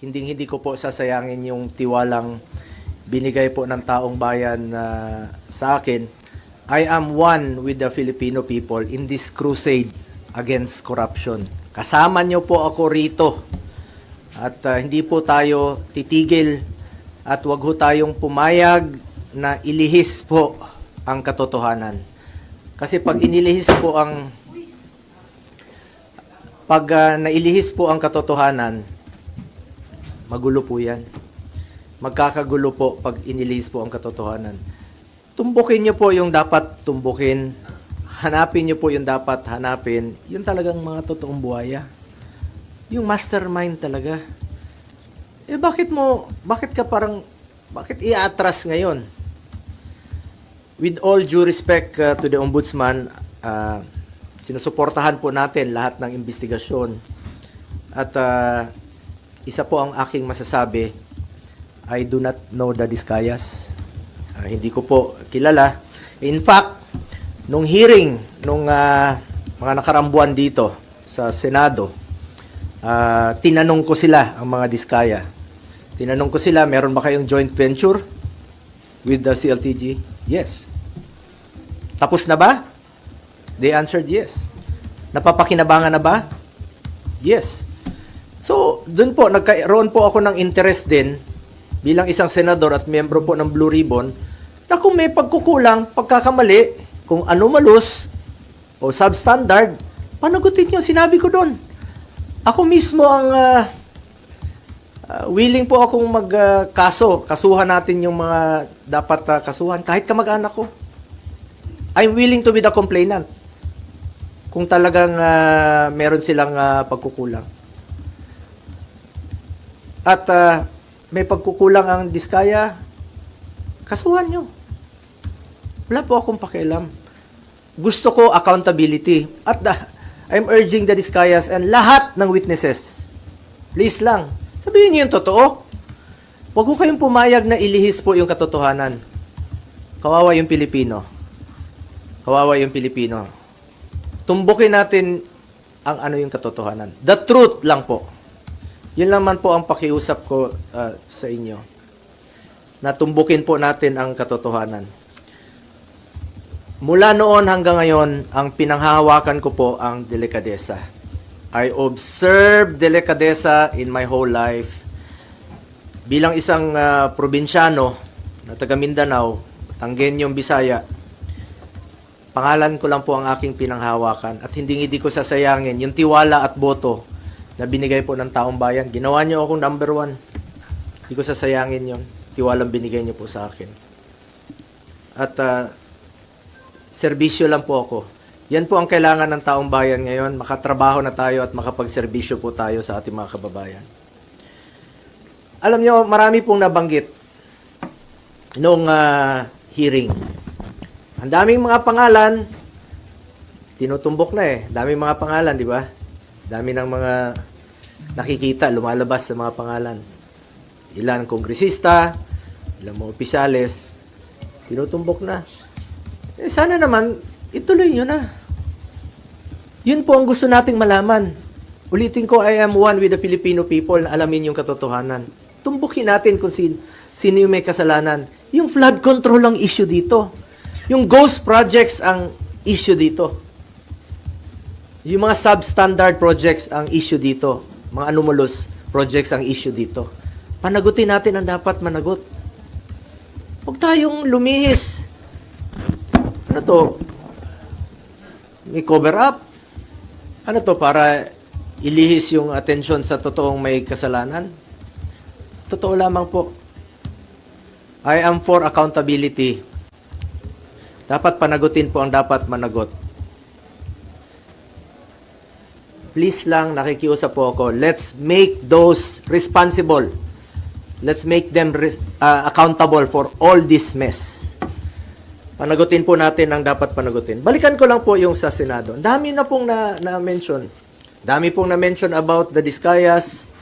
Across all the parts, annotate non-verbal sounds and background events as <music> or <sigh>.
hindi hindi ko po sasayangin yung tiwalang binigay po ng taong bayan na sa akin. I am one with the Filipino people in this crusade against corruption. Kasama niyo po ako rito. At ah, hindi po tayo titigil at wag ho tayong pumayag na ilihis po ang katotohanan. Kasi pag inilihis po ang pag ah, nailihis po ang katotohanan, magulo po yan. Magkakagulo po pag inilihis po ang katotohanan. Tumbukin niyo po yung dapat tumbukin. Hanapin niyo po yung dapat hanapin. Yun talagang mga totoong buhaya. Yung mastermind talaga. Eh bakit mo, bakit ka parang, bakit i-atras ngayon? With all due respect uh, to the ombudsman, uh, sinusuportahan po natin lahat ng investigasyon. At uh, isa po ang aking masasabi, I do not know the Discayas. Ah, hindi ko po kilala. In fact, nung hearing, nung ah, mga nakarambuan dito sa Senado, ah, tinanong ko sila, ang mga Diskaya. Tinanong ko sila, meron ba kayong joint venture with the CLTG? Yes. Tapos na ba? They answered yes. Napapakinabangan na ba? Yes. So, dun po, nagkaroon po ako ng interest din bilang isang senador at miyembro po ng Blue Ribbon na kung may pagkukulang, pagkakamali, kung anomalous o substandard, panagutin niyo. Sinabi ko doon. Ako mismo ang ah, ah, willing po akong magkaso. kasuhan natin yung mga dapat ah, kasuhan. Kahit kamag-anak ko. I'm willing to be the complainant. Kung talagang ah, meron silang ah, pagkukulang. At ah, may pagkukulang ang diskaya, kasuhan nyo. Wala po akong pakialam. Gusto ko accountability. At ah, I'm urging the diskayas and lahat ng witnesses. Please lang, sabihin niyo yung totoo. Huwag ko kayong pumayag na ilihis po yung katotohanan. Kawawa yung Pilipino. Kawawa yung Pilipino. Tumbukin natin ang ano yung katotohanan. The truth lang po. Yun naman po ang pakiusap ko uh, sa inyo. Na tumbukin po natin ang katotohanan. Mula noon hanggang ngayon, ang pinanghahawakan ko po ang delikadesa. I observe delikadesa in my whole life. Bilang isang uh, probinsyano na taga Mindanao, Tanggenyong Bisaya, pangalan ko lang po ang aking pinanghawakan at hindi hindi ko sasayangin yung tiwala at boto na binigay po ng taong bayan. Ginawa niyo akong number one. Hindi ko sasayangin yon Tiwalang binigay niyo po sa akin. At ah, serbisyo lang po ako. Yan po ang kailangan ng taong bayan ngayon. Makatrabaho na tayo at makapagserbisyo po tayo sa ating mga kababayan. Alam niyo, marami pong nabanggit noong ah, hearing. Ang daming mga pangalan, tinutumbok na eh. Daming mga pangalan, di ba? Dami ng mga nakikita, lumalabas sa mga pangalan. Ilan kongresista, ilan mga opisyales, tinutumbok na. Eh, sana naman, ituloy nyo na. Yun po ang gusto nating malaman. Ulitin ko, I am one with the Filipino people na alamin yung katotohanan. Tumbukin natin kung sin, sino yung may kasalanan. Yung flood control ang issue dito. Yung ghost projects ang issue dito. Yung mga substandard projects ang issue dito. Mga anomalous projects ang issue dito. Panagutin natin ang dapat managot. Huwag tayong lumihis. Ano to? May cover up? Ano to? Para ilihis yung atensyon sa totoong may kasalanan? Totoo lamang po. I am for accountability. Dapat panagutin po ang dapat managot. Please lang, nakikiusap po ako, let's make those responsible. Let's make them uh, accountable for all this mess. Panagutin po natin ang dapat panagutin. Balikan ko lang po yung sa Senado. Dami na pong na, na-mention. Dami pong na-mention about the Discayas.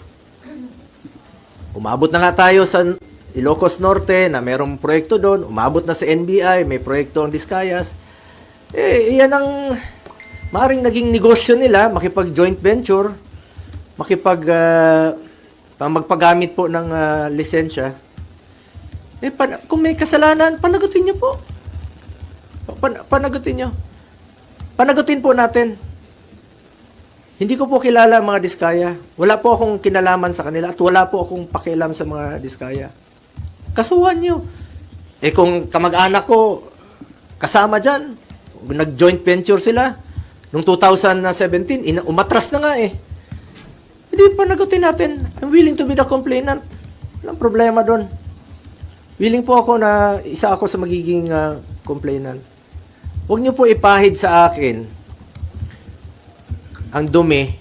Umabot na nga tayo sa Ilocos Norte na merong proyekto doon. Umabot na sa NBI, may proyekto ang Discayas. Eh, yan ang maring naging negosyo nila, makipag-joint venture, makipag pang magpagamit po ng ah, lisensya, eh, pan- kung may kasalanan, panagutin niyo po. Pan- panagutin niyo. Panagutin po natin. Hindi ko po kilala ang mga diskaya. Wala po akong kinalaman sa kanila at wala po akong pakialam sa mga diskaya. Kasuhan niyo. Eh kung kamag-anak ko kasama dyan, nag-joint venture sila, noong 2017, ina- umatras na nga eh. Hindi panagutin natin. I'm willing to be the complainant. Walang problema doon. Willing po ako na isa ako sa magiging ah, complainant. Huwag niyo po ipahid sa akin ang dumi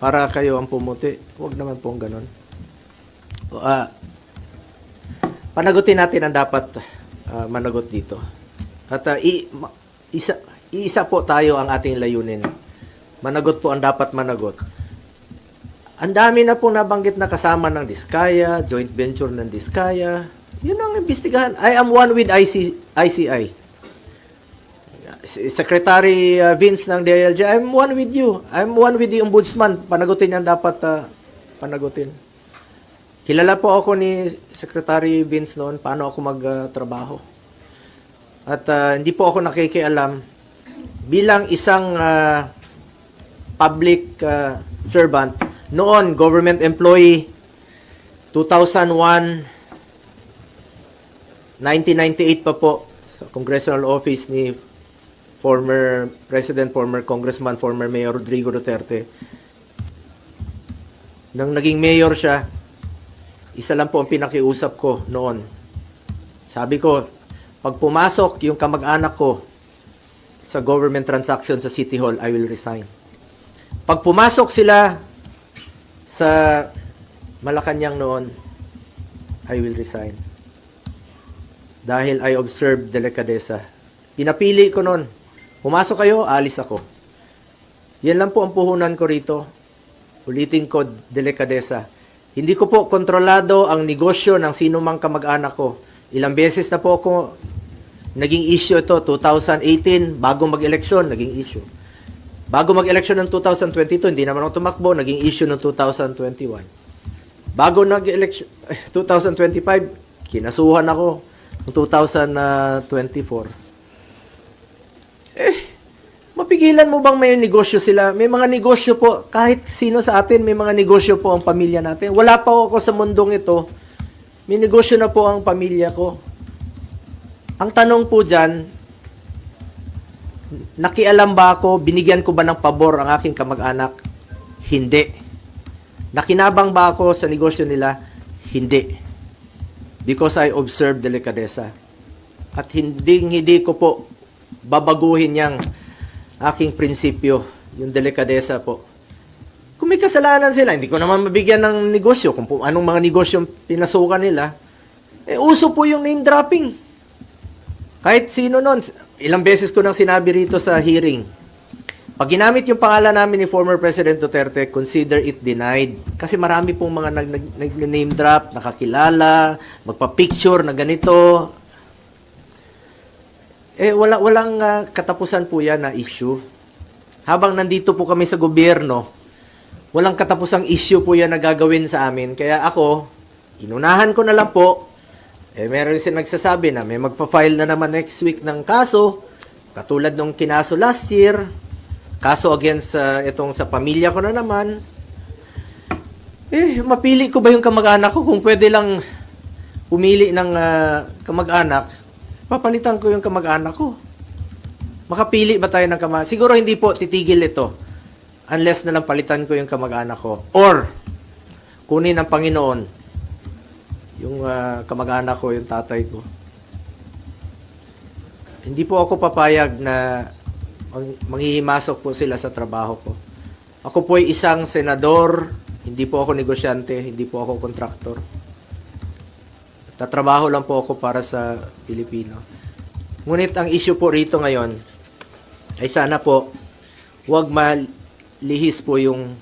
para kayo ang pumuti. Huwag naman pong ganon. O, ah, panagutin natin ang dapat ah, managot dito. At ah, i- ma- isa, iisa po tayo ang ating layunin. Managot po ang dapat managot. Ang dami na pong nabanggit na kasama ng Diskaya, joint venture ng Diskaya. Yun ang imbestigahan. I am one with IC, ICI. Secretary uh, Vince ng DILG, I'm one with you. I'm one with the ombudsman. Panagutin yan dapat uh, panagutin. Kilala po ako ni Secretary Vince noon paano ako magtrabaho. At uh, hindi po ako nakikialam bilang isang uh, public uh, servant noon government employee 2001 1998 pa po sa congressional office ni former president, former congressman, former mayor Rodrigo Duterte. Nang naging mayor siya, isa lang po ang pinakiusap ko noon. Sabi ko, pag pumasok yung kamag-anak ko sa government transaction sa City Hall, I will resign. Pag pumasok sila sa Malacanang noon, I will resign. Dahil I observed delikadesa. Pinapili ko noon. Pumasok kayo, alis ako. Yan lang po ang puhunan ko rito. Ulitin ko, delikadesa. Hindi ko po kontrolado ang negosyo ng sino mang kamag-anak ko. Ilang beses na po ako naging issue ito. 2018, bago mag-eleksyon, naging issue. Bago mag-eleksyon ng 2022, hindi naman ako tumakbo, naging issue ng 2021. Bago nag-election, 2025, kinasuhan ako ng 2024. Eh, mapigilan mo bang may negosyo sila? May mga negosyo po, kahit sino sa atin, may mga negosyo po ang pamilya natin. Wala pa ako sa mundong ito, may negosyo na po ang pamilya ko. Ang tanong po dyan, nakialam ba ako, binigyan ko ba ng pabor ang aking kamag-anak? Hindi. Nakinabang ba ako sa negosyo nila? Hindi. Because I observe delikadesa. At hindi, hindi ko po babaguhin yang aking prinsipyo, yung delikadesa po. Kung may kasalanan sila, hindi ko naman mabigyan ng negosyo, kung anong mga negosyo pinasukan nila, eh uso po yung name dropping. Kahit sino nun, ilang beses ko nang sinabi rito sa hearing, pag ginamit yung pangalan namin ni former President Duterte, consider it denied. Kasi marami pong mga nag, nag, nag- name drop, nakakilala, magpa-picture na ganito. Eh, wala, walang ah, katapusan po yan na issue. Habang nandito po kami sa gobyerno, walang katapusang issue po yan na gagawin sa amin. Kaya ako, inunahan ko na lang po. Eh, meron sin nagsasabi na may magpa-file na naman next week ng kaso, katulad nung kinaso last year, kaso against sa itong sa pamilya ko na naman. Eh, mapili ko ba yung kamag-anak ko kung pwede lang pumili ng ah, kamag-anak, papalitan ko yung kamag-anak ko. Makapili ba tayo ng kamag Siguro hindi po titigil ito unless na lang palitan ko yung kamag-anak ko. Or, kunin ng Panginoon yung ah, kamag-anak ko, yung tatay ko. Hindi po ako papayag na mang- manghihimasok po sila sa trabaho ko. Ako po ay isang senador, hindi po ako negosyante, hindi po ako kontraktor. Tatrabaho lang po ako para sa Pilipino. Ngunit ang issue po rito ngayon ay sana po huwag malihis po yung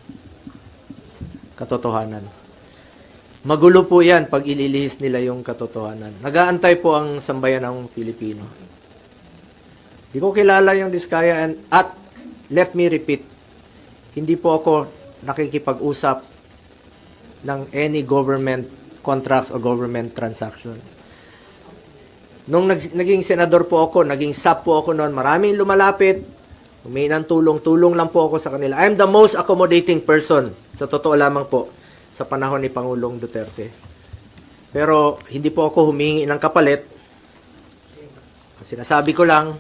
katotohanan. Magulo po yan pag ililihis nila yung katotohanan. Nagaantay po ang sambayan ng Pilipino. Di ko kilala yung Diskaya and, at let me repeat, hindi po ako nakikipag-usap ng any government contracts o government transaction. Nung nag- naging senador po ako, naging SAP po ako noon, maraming lumalapit, humingi ng tulong, tulong lang po ako sa kanila. I'm the most accommodating person, sa totoo lamang po, sa panahon ni Pangulong Duterte. Pero hindi po ako humingi ng kapalit. Sinasabi ko lang,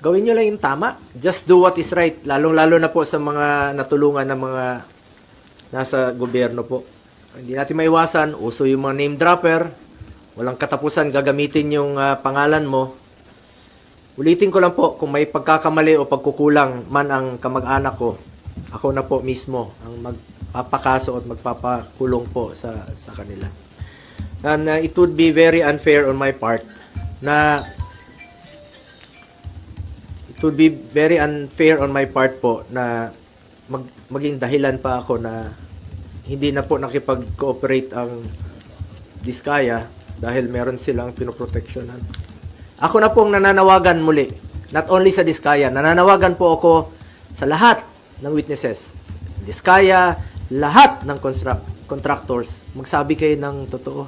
gawin nyo lang yung tama. Just do what is right. Lalong-lalo na po sa mga natulungan ng mga nasa gobyerno po. Hindi natin maiwasan, uso yung mga name dropper, walang katapusan gagamitin yung ah, pangalan mo. Ulitin ko lang po, kung may pagkakamali o pagkukulang man ang kamag-anak ko, ako na po mismo ang magpapakaso at magpapakulong po sa, sa kanila. And uh, it would be very unfair on my part na it would be very unfair on my part po na mag, maging dahilan pa ako na hindi na po nakipag-cooperate ang Diskaya dahil meron silang pinoproteksyonan. Ako na pong nananawagan muli, not only sa Diskaya, nananawagan po ako sa lahat ng witnesses. Diskaya, lahat ng construct, contractors, magsabi kayo ng totoo.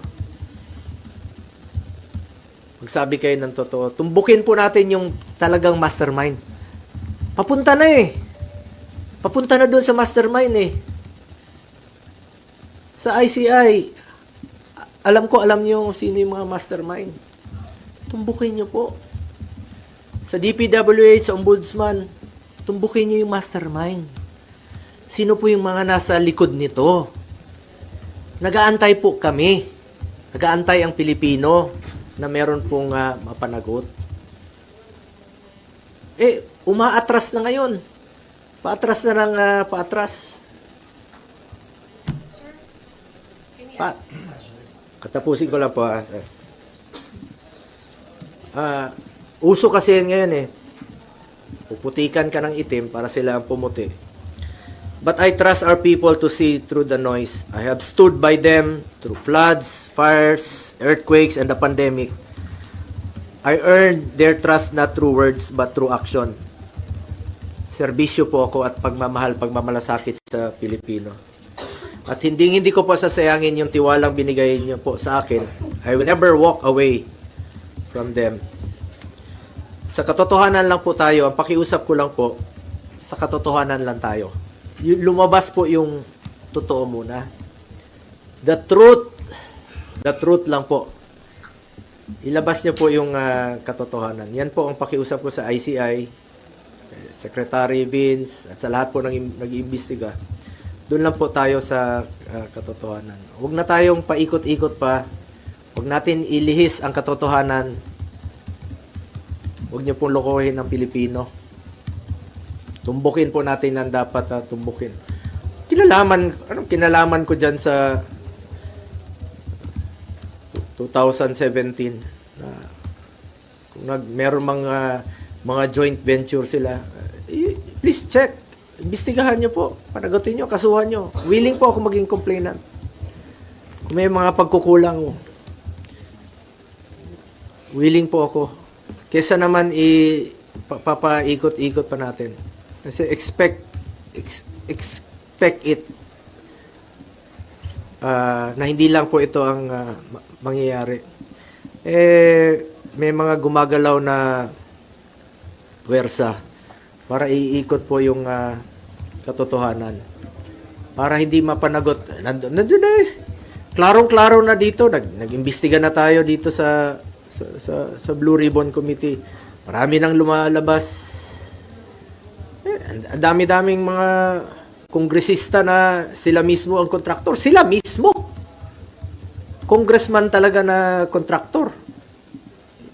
Magsabi kayo ng totoo. Tumbukin po natin yung talagang mastermind. Papunta na eh. Papunta na doon sa mastermind eh. Sa ICI, alam ko, alam niyo sino yung mga mastermind. Tumbukin niyo po. Sa DPWH, sa Ombudsman, tumbukin niyo yung mastermind. Sino po yung mga nasa likod nito? Nagaantay po kami. Nagaantay ang Pilipino na meron pong ah, mapanagot. Eh, umaatras na ngayon. Paatras na ng ah, paatras. Pa Katapusin ko lang po. ah, sir. Ah, uso kasi ngayon eh. Puputikan ka ng itim para sila ang pumuti. But I trust our people to see through the noise. I have stood by them through floods, fires, earthquakes, and the pandemic. I earned their trust not through words but through action. Serbisyo po ako at pagmamahal, pagmamalasakit sa Pilipino. At hindi hindi ko po sasayangin yung tiwalang binigay niyo po sa akin. I will never walk away from them. Sa katotohanan lang po tayo, ang pakiusap ko lang po, sa katotohanan lang tayo. Lumabas po yung totoo muna. The truth, the truth lang po. Ilabas niyo po yung ah, katotohanan. Yan po ang pakiusap ko sa ICI, Secretary Vince, at sa lahat po ng im- nag-iimbestiga. Doon lang po tayo sa ah, katotohanan. Huwag na tayong paikot-ikot pa. Huwag natin ilihis ang katotohanan. Huwag niyo pong lokohin ang Pilipino. Tumbukin po natin ang dapat na tumbukin. Kinalaman, anong kinalaman ko dyan sa 2017 na kung nag meron mga mga joint venture sila, eh, please check. Imbestigahan niyo po. Panagutin niyo, kasuhan niyo. Willing po ako maging complainant. Kung may mga pagkukulang, willing po ako. Kesa naman i pa- papaikot-ikot pa natin. Kasi expect ex- expect it ah, na hindi lang po ito ang ma- mangyayari. Eh may mga gumagalaw na puwersa para iikot po yung ah, katotohanan. Para hindi mapanagot. Nandun, nandun na eh. Klarong-klaro na dito. Nag, nag-imbestiga na tayo dito sa, sa, sa, sa Blue Ribbon Committee. Marami nang lumalabas. Ang- dami-daming mga kongresista na sila mismo ang kontraktor. Sila mismo. Congressman talaga na kontraktor.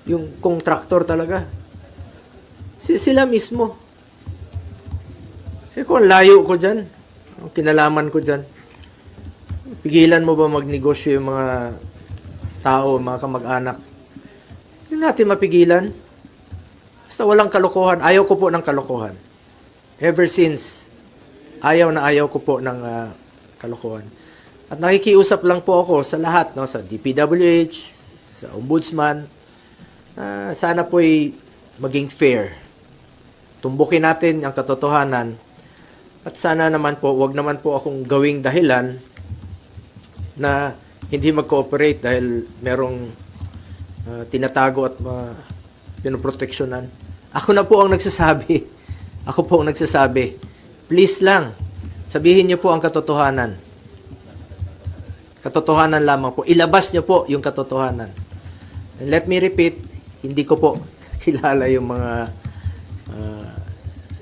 Yung kontraktor talaga. Si- Sila mismo. Eh kung layo ko dyan, ang kinalaman ko dyan, pigilan mo ba magnegosyo yung mga tao, mga kamag-anak? Hindi natin mapigilan. Basta walang kalokohan. Ayaw ko po ng kalokohan. Ever since, ayaw na ayaw ko po ng ah, kalokohan. At nakikiusap lang po ako sa lahat, no, sa DPWH, sa Ombudsman, na sana po'y maging fair. Tumbukin natin ang katotohanan at sana naman po, wag naman po akong gawing dahilan na hindi mag-cooperate dahil merong ah, tinatago at uh, pinoproteksyonan. Ako na po ang nagsasabi. <laughs> Ako po ang nagsasabi. Please lang, sabihin niyo po ang katotohanan. Katotohanan lamang po. Ilabas niyo po yung katotohanan. And let me repeat, hindi ko po <laughs> kilala yung mga uh,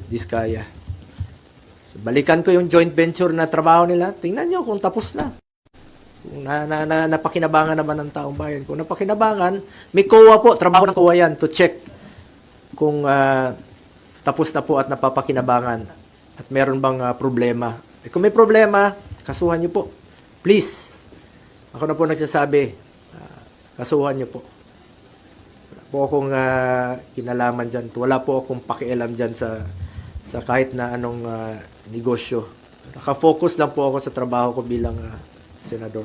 diskaya. So, balikan ko yung joint venture na trabaho nila. Tingnan niyo kung tapos na. Kung na, na, na, napakinabangan naman ng taong bayan. Kung napakinabangan, may COA po. Trabaho ng COA yan to check kung ah, tapos na po at napapakinabangan at meron bang ah, problema. Eh, kung may problema, kasuhan niyo po. Please. Ako na po nagsasabi, ah, kasuhan niyo po. Wala po akong ah, kinalaman dyan. Wala po akong pakialam dyan sa sa kahit na anong ah, negosyo. Nakafocus lang po ako sa trabaho ko bilang ah, senador.